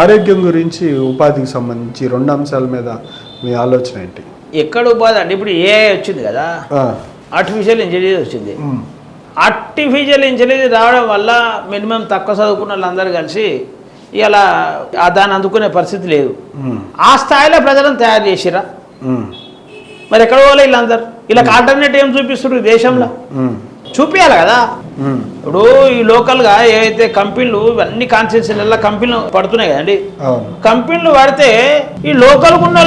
ఆరోగ్యం గురించి ఉపాధికి సంబంధించి రెండు అంశాల మీద మీ ఆలోచన ఏంటి? ఎక్కడ ఉపాధి అంటే ఇప్పుడు ఏఐ వచ్చింది కదా ఆర్టిఫిషియల్ ఇంటెలిజెన్స్ వచ్చింది. ఆర్టిఫిషియల్ ఇంటెలిజెన్స్ రావడం వల్ల మినిమం తక్కువ చదువుకున్న వాళ్ళందరూ కలిసి ఇలా దాన్ని అందుకునే పరిస్థితి లేదు. ఆ స్థాయిలో ప్రజలను తయారు చేసిరా? మరి ఎక్కడ పోలే వీళ్ళందరూ? ఇలా ఆల్టర్నేట్ ఏం చూపిస్తారు ఈ దేశంలో? చూపించాలి కదా. ఇప్పుడు ఈ లోకల్గా ఏవైతే కంపెనీలు అన్ని కాన్స్టిట్యూన్సీలలో కంపెనీలు పడుతున్నాయి కదండి. కంపెనీలు పడితే ఈ లోకల్ ఉన్న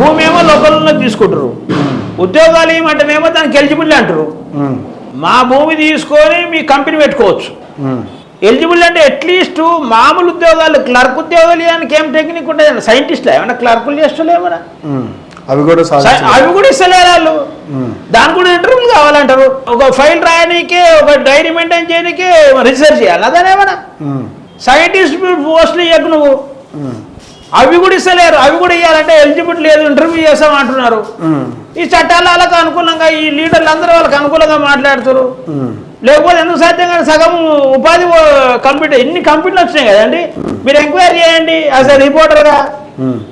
భూమి ఏమో లోకల్ ఉన్న తీసుకుంటారు ఉద్యోగాలు ఏమంటేనేమో దానికి ఎలిజిబుల్ అంటారు. మా భూమి తీసుకొని మీ కంపెనీ పెట్టుకోవచ్చు. ఎలిజిబుల్ అంటే అట్లీస్ట్ మామూలు ఉద్యోగాలు క్లర్క్ ఉద్యోగాలు ఇవ్వడానికి ఏం టెక్నిక్ ఉంటుంది సైంటిస్టులు? ఏమైనా క్లర్కులు చేస్తులే ఏమైనా ఉమ్. అవి కూడా అవి కూడా ఇస్తలేరు వాళ్ళు. దాని కూడా ఇంటర్వ్యూలు కావాలంటారు? ఒక ఫైల్ రాయడానికే ఒక డైరీ మెయింటైన్ చేయడానికే రీసెర్చ్ చేయాలి అదేనేమన్నా సైంటిస్ట్ పోస్టులు ఇవ్వకు నువ్వు. అవి కూడా ఇస్తలేరు. అవి కూడా ఇవ్వాలంటే ఎలిజిబుల్ లేదు ఇంటర్వ్యూ చేస్తాం అంటున్నారు. ఈ చట్టాలు వాళ్ళకి అనుకూలంగా ఈ లీడర్లు అందరూ వాళ్ళకి అనుకూలంగా మాట్లాడుతారు లేకపోతే ఎందుకు సాధ్యం కానీ సగం ఉపాధి కంప్యూటర్ ఎన్ని కంపెనీలు వచ్చినాయి కదండి? మీరు ఎంక్వైరీ చేయండి అసలు రిపోర్టర్గా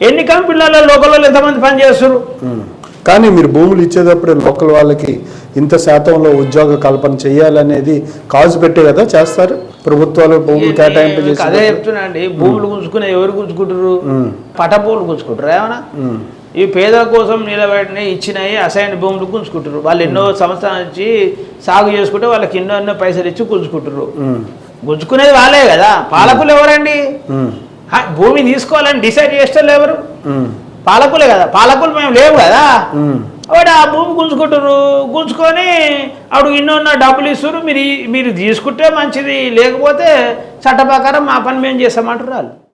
ఎన్ని కంపెనీలలో లోకల్లో ఎంతమంది పని చేస్తారు కానీ మీరు భూములు ఇచ్చేటప్పుడు లోకల్ వాళ్ళకి ఇంత శాతంలో ఉద్యోగ కల్పన చేయాలనేది కాజు పెట్టే కదా చేస్తారు? ప్రభుత్వాలు భూములు కేటాయింపు అదే చేసి చెప్తున్నా అండి. భూములు గుంజుకునే ఎవరు గుంజుకుంటారు పటభూములు గుంజుకుంటారు ఏమన్నా? ఈ పేదల కోసం నిలబడిన ఇచ్చినవి అసైన్ భూములు గుంజుకుంటారు వాళ్ళు ఎన్నో సంవత్సరాల నుంచి సాగు చేసుకుంటే వాళ్ళకి ఎన్నో ఎన్నో పైసలు ఇచ్చి గుంజుకుంటారు గుంజుకునేది వాళ్ళే కదా. పాలకులు ఎవరండి? భూమి తీసుకోవాలని డిసైడ్ చేస్తారు ఎవరు? పాలకులే కదా పాలకులు మేము లేవు కదా. ఆవిడ ఆ భూమి గుంజుకుంటారు గుంజుకొని ఆవిడ ఇన్నోన్న డబ్బులు ఇస్తారు మీరు మీరు తీసుకుంటే మంచిది లేకపోతే చట్ట ప్రకారం మా పని మేము చేస్తామంటారు వాళ్ళు